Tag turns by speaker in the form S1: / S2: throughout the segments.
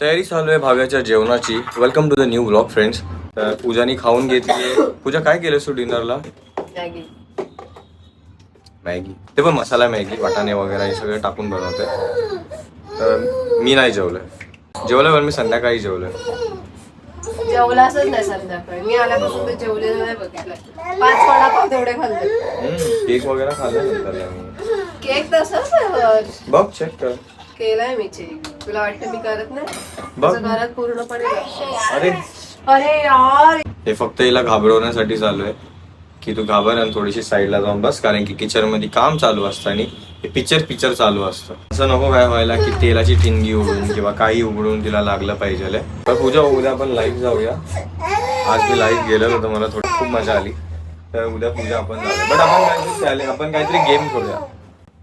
S1: तयारी चालू आहे भाव्याच्या जेवणाची. Welcome to the new blog friends तर पूजानी खाऊन घेतली पूजा काय केलं तू डिनरला?
S2: मॅगी.
S1: ते पण मसाला मॅगी वाटाणे वगैरे हे सगळं टाकून बनवते तर मी नाही जेवलोय जेवलोय पण मी संध्याकाळी जेवलोय.
S2: जेवलाच नाही संध्याकाळी. मी आल्यापासून ते जेवलेलं नाही बघितलं. पाच वडापाव तेवढे खाल्ले.
S1: केक वगैरे खाल्लं
S2: केक तसंच.
S1: बघ चेक कर.
S2: केलाय मी चेक तुला वाटतं मी करत नाही?
S1: बघ.
S2: तुझं घरात पूर्णपणे लक्ष आहे.
S1: अरे.
S2: अरे यार.
S1: हे फक्त हिला घाबरवण्यासाठी चालू आहे. की तू घाबर आणि थोडीशी साईडला जाऊन बस कारण की किचनमध्ये काम चालू असतं आणि हे पिक्चर पिक्चर चालू असतं. असं नको काय व्हायला की तेलाची ठिणगी उघडून किंवा काही उघडून तिला लागलं पाहिजे तर पूजा उद्या आपण लाईव्ह जाऊया. आज मी लाईव्ह गेलेलो तर मला थोडी खूप मजा आली. तर उद्या पूजा आपण जाऊया. बट आपण काहीतरी challenge- आपण काहीतरी गेम खेळूया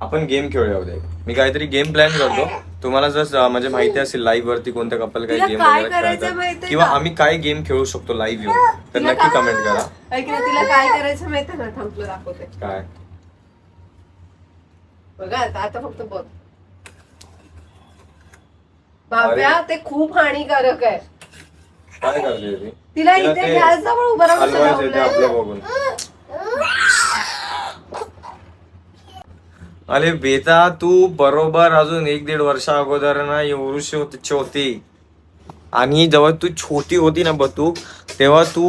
S1: आपण गेम खेळूया उद्या मी काहीतरी गेम प्लॅन करतो. तुम्हाला जर म्हणजे माहिती असेल लाईव्ह वरती कोणत्या कपल काही गेम
S2: काय
S1: वगैरे
S2: करायचं माहितीये
S1: किंवा
S2: का?
S1: आम्ही काय गेम खेळू शकतो लाईव्ह येऊन तर
S2: तुला
S1: नक्की
S2: काय-
S1: कमेंट करा.
S2: ऐक ना तिला काय करायचं माहिती ना थांब तुला दाखवते.
S1: काय?
S2: बघा आता आता फक्त बघ. भाव्या ते खूप हानिकारक आहे.
S1: काय करते ती?
S2: तिला
S1: तिला
S2: इथे
S1: ते
S2: गॅस जवळ उभं राहून
S1: हलवायचं ते
S2: लावलंय.
S1: आपलं बघून. अरे बेटा तू बरोबर अजून एक दीड वर्षा अगोदर ना एवढीशी होती आणि जेव्हा तू छोटी होती ना बतू तेव्हा तू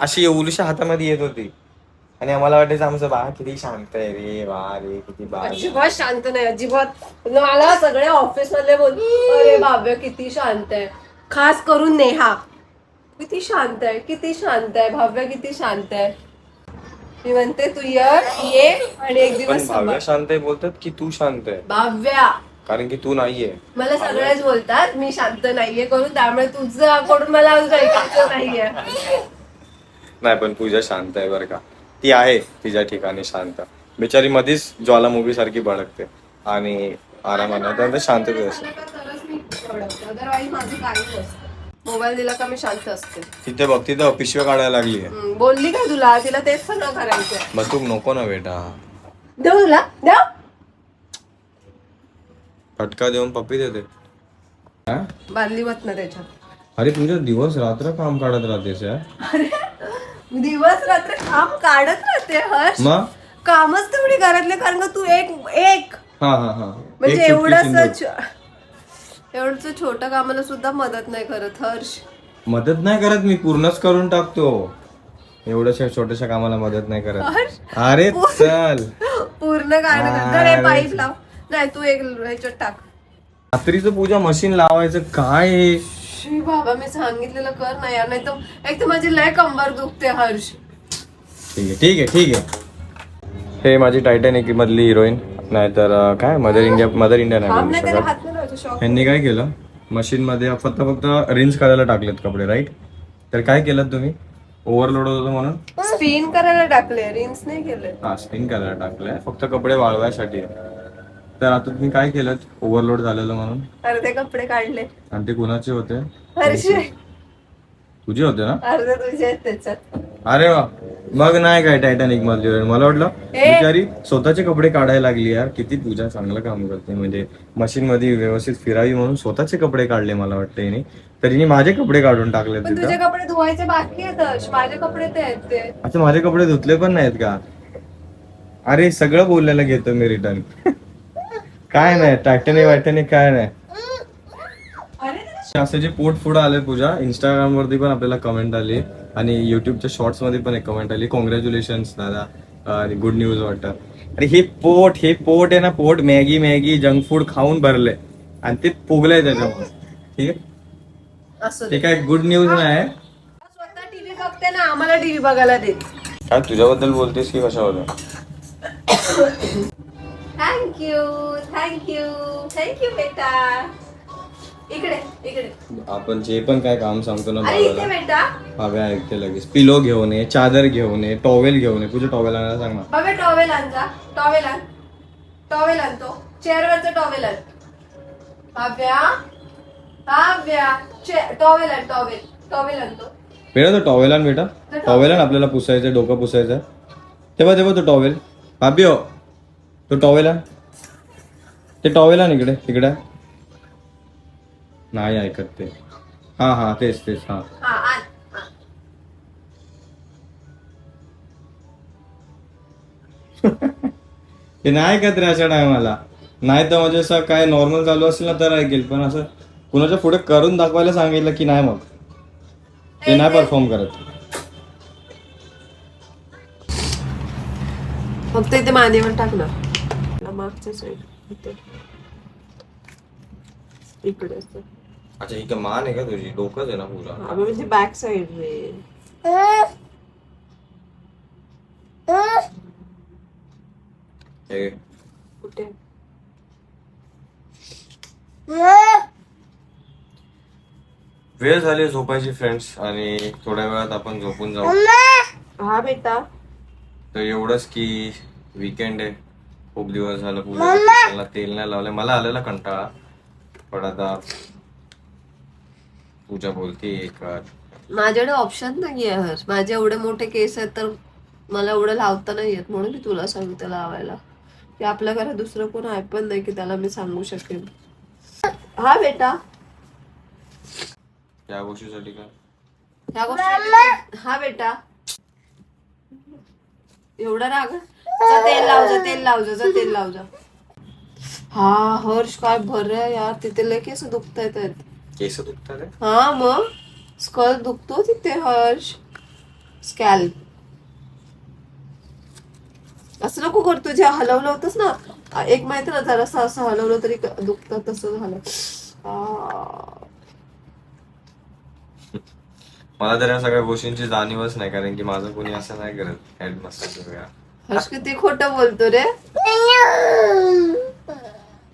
S1: अशी एवढीशा हातामध्ये येत होती. आणि आम्हाला वाटायचं आमचं बा किती शांत आहे रे वा रे किती बा
S2: अजिबात शांत नाही अजिबात. मला सगळे ऑफिस मधले बोल अरे बाब्या किती शांत आहे. खास करून नेहा. किती शांत आहे किती शांत आहे भाव्या किती शांत आहे. मी म्हणते तू ये ये आणि एक
S1: पण
S2: दिवस
S1: भाव्या
S2: सांभाळ.
S1: शांत आहे बोलतात की तू शांत आहे?
S2: भाव्या.
S1: कारण की तू नाहीये.
S2: मला सगळेच बोलतात मी शांत नाहीये करून त्यामुळे तुझं कडून मला अजून ऐकायचं नाहीये.
S1: नाही पण पूजा शांत आहे बरं का. ती आहे तिच्या ठिकाणी शांत. बिचारी मधीच ज्वालामुखी सारखी भडकते. आणि आरामाने त्यानंतर शांतता असते
S2: अदरवाईज माझं काहीच मोबाईल दिला का मी शांत असते.
S1: तिथे बघ तिथं पिशव्या काढायला लागली
S2: हम्म, बोलली का तुला? तिला तेच सगळं करायचंय.
S1: मग तू नको ना बेटा.
S2: देऊ तुला? देऊ?
S1: फटका देऊन पप्पी देते. हा?
S2: बादली होत ना त्याच्यात.
S1: अरे तुझ्या दिवस रात्र काम काढत राहतेस यार
S2: दिवस रात्र काम काढत राहते हर्ष.
S1: मग?
S2: कामच तेवढी घरातले कारण का तू एक एक.
S1: हा हा हा.
S2: म्हणजे
S1: एक चुटकी
S2: एवढंच
S1: सिंदूर.
S2: एवढंच छोट्या कामाला सुद्धा मदत नाही करत हर्ष.
S1: मदत नाही करत मी पूर्णच करून टाकतो. एवढ्याशा छोट्याशा कामाला मदत नाही करत. अरे चल.
S2: पूर्ण काय नाही करत. अरे. पाईप लाव. नाही तू एक ह्याच्यात टाक.
S1: रात्रीचं पूजा मशीन लावायचं काय?
S2: शी बाबा मी सांगितलेलं कर ना यार नाही तर एक तर माझी लय कंबर दुखते हर्ष.
S1: ठीक आहे ठीक आहे ठीक आहे. हे माझी टायटॅनिक मधली हिरोईन नाहीतर अं, काय? मदर इंडिया मदर इंडिया नाही
S2: थांब
S1: बोलू
S2: नाही त्याला
S1: शकत.
S2: हात नाही लावायचा शॉक
S1: यांनी काय केलं? मशीन मध्ये फक्त फक्त रिन्स करायला टाकलेत कपडे राईट तर काय केलं तुम्ही? ओव्हरलोड होतं म्हणून?
S2: स्पिन करायला टाकले रिन्स नाही केले.
S1: हा स्पिन करायला टाकलंय फक्त कपडे वाळवायसाठी. तर आता तुम्ही काय केलं? ओव्हरलोड झालेलं म्हणून?
S2: अर्धे कपडे काढले.
S1: आणि ते कुणाचे होते?
S2: हर्ष.
S1: तुझे होते ना?
S2: अर्धे तुझे आहेत त्याच्यात.
S1: अरे वा. मग नाही काय टायटॅनिक मधली. मला वाटलं! बिचारी स्वतःचे कपडे काढायला लागली यार. किती पूजा चांगलं काम करते. म्हणजे मशीन मध्ये व्यवस्थित फिरावी म्हणून स्वतःचे कपडे काढले मला वाटतं हिने. तर हिने माझे कपडे काढून टाकले
S2: तुझे कपडे धुवायचे बाकी आहेत माझे कपडे ते आहेत ते.
S1: अच्छा माझे कपडे धुतले पण नाहीत का? अरे सगळं बोललेलं घेतो मी रिटर्न काय नाही टायटॅनिक वायटॅनिक काय नाही. असे जे पोट फूड आले पूजा इंस्टाग्राम वरती पण आपल्याला कमेंट आली. आणि युट्यूबच्या शॉर्ट्समध्ये पण एक कमेंट आली कॉंग्रॅच्युलेशन दादा. आणि गुड न्यूज वाटतं. अरे हे पोट हे पोट आहे ना पोट मॅगी मॅगी जंक फूड खाऊन भरले. आणि ते फुगलंय त्याच्यामुळे. ठीक आहे?
S2: असं
S1: ते काय गुड न्यूज नाही
S2: स्वतः टीव्ही बघते ना आम्हाला टीव्ही बघायला दे
S1: काय तुझ्याबद्दल बोलतेस की कशाबद्दल?
S2: थँक्यू थँक्यू थँक्यू बेटा. इकडे इकडे.
S1: आपण जे पण काय काम सांगतो ना
S2: अरे इथे
S1: बाबाला
S2: बेटा
S1: हव्या ऐकते लगेच. पिलो घेऊन ये चादर घेऊन ये टॉवेल घेऊन ये. तुझं टॉवेल आणायला सांग ना.
S2: बाबा टॉवेल आण जा. टॉवेल आण. टॉवेल आणतो. चेअरवरचं टॉवेल आण. भाव्या भाव्या टॉवेल आण टॉवेल. टॉवेल आणतो.
S1: बेटा तो टॉवेल आण बेटा. टॉवेल आण आपल्याला पुसायचं डोकं पुसायचं तेव्हा तेव्हा तो टॉवेल. भाभी हो तो टॉवेल आण. ते टॉवेल आण इकडे इकडे नाही ऐकत ते हा हा तेच तेच हा
S2: हा आण. हा.
S1: ते नाही ऐकत रे अशा टायमाला नाही तर म्हणजे असं काय नॉर्मल चालू असेल ना तर ऐकेल पण असं कुणाच्या पुढे करून दाखवायला सांगितलं की नाही मग ते नाही परफॉर्म करत
S2: फक्त इथे मानेवर टाक ना आपला मागच्या साईड इथे इकडे असं.
S1: अच्छा ही मान आहे का तुझी? डोकंच आहे ना पूजा
S2: हा, म्हणजे बॅक साईड रे
S1: हे
S2: कुठे
S1: वेळ झाली झोपायची फ्रेंड्स आणि थोड्या वेळात आपण झोपून जाऊ.
S2: हा बेटा.
S1: तर एवढंच की विकेंड आहे. खूप दिवस झालं पूजा तेल नाही लावलंय. मला आलेला कंटाळा. पण आता पूजा बोलते कर
S2: माझ्याकडे ऑप्शन नाही आहे हर्ष. माझे एवढे मोठे केस आहेत तर मला एवढं लावता नाही येत. म्हणून मी तुला सांगते लावायला. की आपल्या घरात दुसरं कोण आहे पण नाही की त्याला मी सांगू शकेन. हा बेटा.
S1: या गोष्टीसाठी काय
S2: ह्या गोष्टी हा बेटा. एवढा राग? जा तेल लाव जा तेल लाव जा जा तेल लाव जा. हा हर्ष काय बरं यार. तिथे लय केस दुखत आहेत
S1: केस दुखतात
S2: हा मग? स्कल दुखतो तिथे हर्ष. स्कॅल असं नको कर तुझे हलवलं होतंस ना एक माहिती ना जरासं असं हलवलं तरी क- दुखतं तसं झालं. आ.
S1: मला तर या सगळ्या गोष्टींची जाणीवच नाही कारण की माझं कोणी असं नाही करत. हेड मसाज वगैरे.
S2: हर्ष किती खोटं बोलतो रे.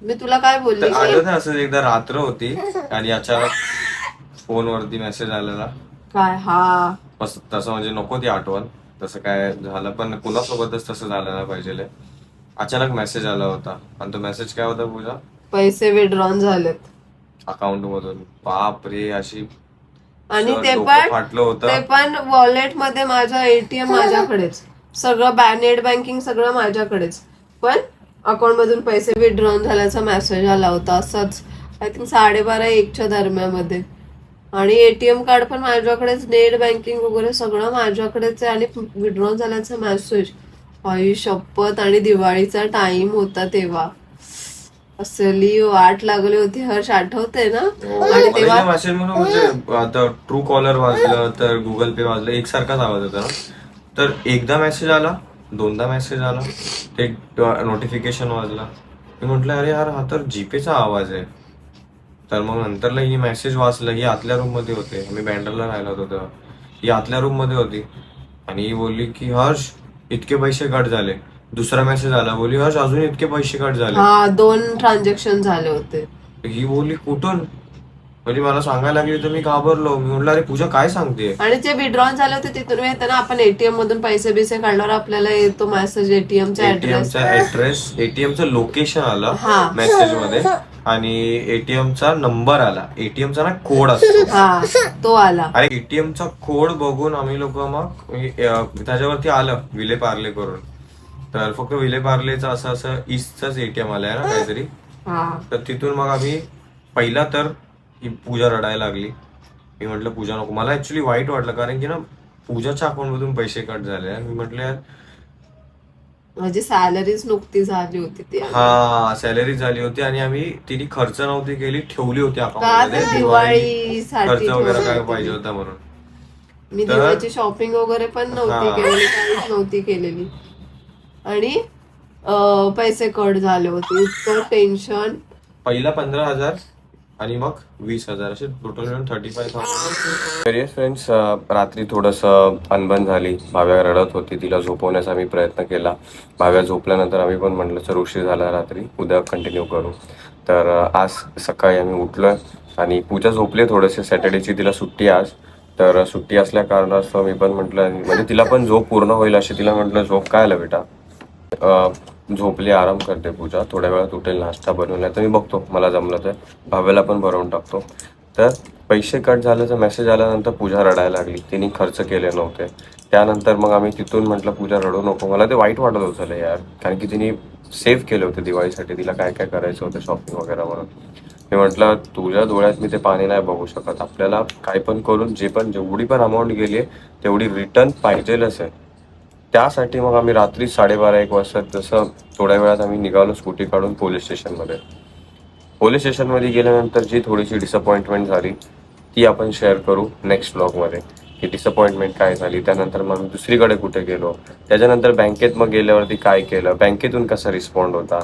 S2: मी तुला काय बोलली?
S1: तर आठवत आहे असं एकदा रात्र होती आणि अचानक फोनवरती मेसेज आलेला.
S2: काय? हा.
S1: बस तसं म्हणजे नको ती आठवण. तसं काय झालं पण कुणासोबतच तसं झालं नाही पाहिजे अचानक मेसेज आला होता. आणि तो मेसेज काय होता पूजा?
S2: पैसे विड्रॉन झालेत.
S1: अकाउंट मधून. बाप रे अशी
S2: आणि ते
S1: डोकं
S2: पण
S1: फाटलं होतं.
S2: ते पण वॉलेटमध्ये माझं एटीएम माझ्याकडेच. सगळं बॅ नेट बँकिंग सगळं माझ्याकडेच. पण अकाउंट मधून पैसे विड्रॉन झाल्याचा मेसेज आला होता. असंच आय थिंक साडेबारा एकच्या दरम्यामध्ये आणि एटीएम कार्ड पण माझ्याकडेच नेट बँकिंग वगैरे सगळं माझ्याकडेच आहे आणि विड्रॉन झाल्याचा मेसेज आई शपथ आणि दिवाळीचा टाइम होता तेव्हा. असली वाट लागली होती. हर्ष आठवते ना? आणि तेव्हा
S1: मेसेज म्हणून म्हणजे आता ट्रू कॉलर वाजलं तर गुगल पे वाजलं एकसारखाच आवाज होता ना? तर एकदा मेसेज आला दोनदा मेसेज आला. ते नोटिफिकेशन वाजला. मी म्हटलं अरे यार हा तर जीपेचा आवाज आहे. तर मग नंतरला ही मेसेज वाचलं ही आतल्या रूममध्ये होते. मी बँडरला राहिला होतो तेव्हा. ही आतल्या रूममध्ये होती. आणि ही बोलली की हर्ष इतके पैसे कट झाले. दुसरा मेसेज आला बोलली हर्ष अजून इतके पैसे कट झाले.
S2: हा दोन ट्रान्झॅक्शन झाले होते.
S1: ही बोलली कुठून? म्हणजे मला सांगायला लागली तर मी घाबरलो. मी म्हटलं अरे पूजा काय सांगते
S2: आणि जे विड्रॉन झाले होते तिथून येताना आपण एटीएम मधून पैसे बिसे काढल्यावर आपल्याला येतो मेसेज एटीएमचा ऍड्रेस
S1: एटीएमचा ऍड्रेस एटीएमचं लोकेशन आलं
S2: हा.
S1: मेसेजमध्ये. आणि एटीएमचा नंबर आला. एटीएमचा ना कोड असतो.
S2: हा तो आला.
S1: अरे एटीएमचा कोड बघून आम्ही लोक मग अं, त्याच्यावरती आलं विले पार्ले करून. तर फक्त विले पार्लेचं असं असं ईस्टचाच एटीएम आलाय ना काहीतरी.
S2: हा.
S1: तर तिथून मग आम्ही पहिला तर ही पूजा रडायला लागली. मी म्हटलं पूजा नको. मला ऍक्च्युली वाईट वाटलं कारण की ना पूजाच्या अकाउंट मधून पैसे कट झाले. आणि मी म्हटलं यार
S2: माझी सॅलरीच नुकती झाली होती ती.
S1: हा सॅलरी झाली होती आणि आम्ही तिने खर्च नव्हती केली ठेवली होती
S2: का दिवाळीसाठी
S1: खर्च वगैरे काय पाहिजे. होता. म्हणून.
S2: मी दिवाळीची शॉपिंग वगैरे पण नव्हती. केलेली काहीच नव्हती केलेली. आणि पैसे कट झाले होते. इतकं टेन्शन
S1: पहिला पंधरा हजार आणि मग वीस हजार असे टोटल मिळून थर्टी फाय थाउजंड फ्रेंड्स रात्री थोडंसं अनबन झाली. भाव्या रडत होती. तिला झोपवण्याचा आम्ही प्रयत्न केला. भाव्या झोपल्यानंतर आम्ही पण म्हटलं सर उशीर झाला रात्री. उद्या कंटिन्यू करू. तर आज सकाळी आम्ही उठलोय आणि पूजा झोपली थोडेसे सॅटर्डेची तिला सुट्टी आज. तर सुट्टी असल्या कारणास्तव मी पण म्हटलं म्हणजे तिला पण झोप पूर्ण होईल अशी. तिला म्हटलं झोप काय आलं बेटा? झोपली आराम करते पूजा. थोड्या वेळात उठेल नाश्ता बनवला तर मी बघतो मला जमलं तर. भाव्याला पण भरवून टाकतो. तर पैसे कट झाल्याचा मेसेज आल्यानंतर पूजा रडायला लागली. तिने खर्च केले नव्हते. त्यानंतर मग आम्ही तिथून म्हटलं पूजा रडू नको. मला ते वाईट वाटत होतं यार. कारण की तिने सेव्ह केले होते दिवाळीसाठी. तिला काय काय करायचं होतं शॉपिंग वगैरे म्हणून. मी म्हटलं तुझ्या डोळ्यात मी ते पाणी नाही बघू शकत. आपल्याला काय पण करून जे पण जेवढी पण अमाऊंट गेली आहे तेवढी रिटर्न पाहिजेलच आहे. त्यासाठी मग आम्ही रात्री साडेबारा एक वाजता जसं थोड्या वेळात आम्ही निघालो स्कूटी काढून पोलीस स्टेशनमध्ये. पोलीस स्टेशनमध्ये गेल्यानंतर जी थोडीशी डिसअपॉइंटमेंट झाली ती आपण शेअर करू नेक्स्ट ब्लॉगमध्ये की डिसअपॉइंटमेंट काय झाली त्यानंतर मग आम्ही दुसरीकडे कुठे गेलो त्याच्यानंतर बँकेत मग गेल्यावरती काय केलं बँकेतून कसा रिस्पॉन्ड होता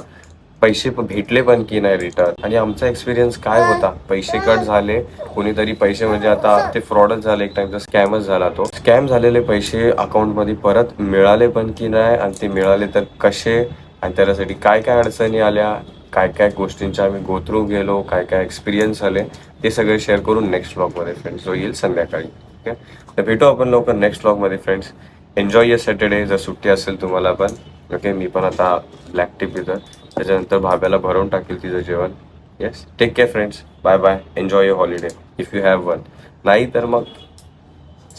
S1: पैसे भेटले पण की नाही रिटर्न आणि आमचा एक्सपिरियन्स काय होता? पैसे कट झाले कोणीतरी पैसे म्हणजे आता ते फ्रॉडच झाले एक टाइमचा स्कॅमच झाला तो. स्कॅम झालेले पैसे अकाउंटमध्ये परत मिळाले पण की नाही? आणि ते मिळाले तर कसे? आणि त्याच्यासाठी काय काय अडचणी आल्या? काय काय गोष्टींच्या आम्ही गोथ्रू गेलो? काय काय एक्सपिरियन्स आले? ते सगळे शेअर करून नेक्स्ट ब्लॉगमध्ये फ्रेंड्स जो येईल संध्याकाळी. ओके तर भेटू आपण लवकर नेक्स्ट ब्लॉगमध्ये फ्रेंड्स एन्जॉय युअर सॅटर्डे जर सुट्टी असेल तुम्हाला पण. ओके मी पण आता ब्लॅक टिप देतो त्याच्यानंतर भाब्याला भरवून टाकेल तिचं जेवण. Yes take care friends bye bye enjoy your holiday if you have one नाही तर मग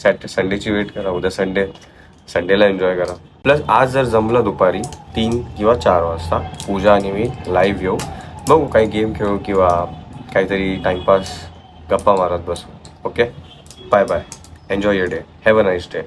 S1: सॅटर संडेची वेट करा. उद्या संडे. संडेला एन्जॉय करा. प्लस आज जर जमलं दुपारी तीन किंवा चार वाजता पूजा आणि मी लाईव्ह येऊ. बघू काही गेम खेळू किंवा काहीतरी टाइमपास गप्पा मारत बसू. Okay bye bye enjoy your day have a nice day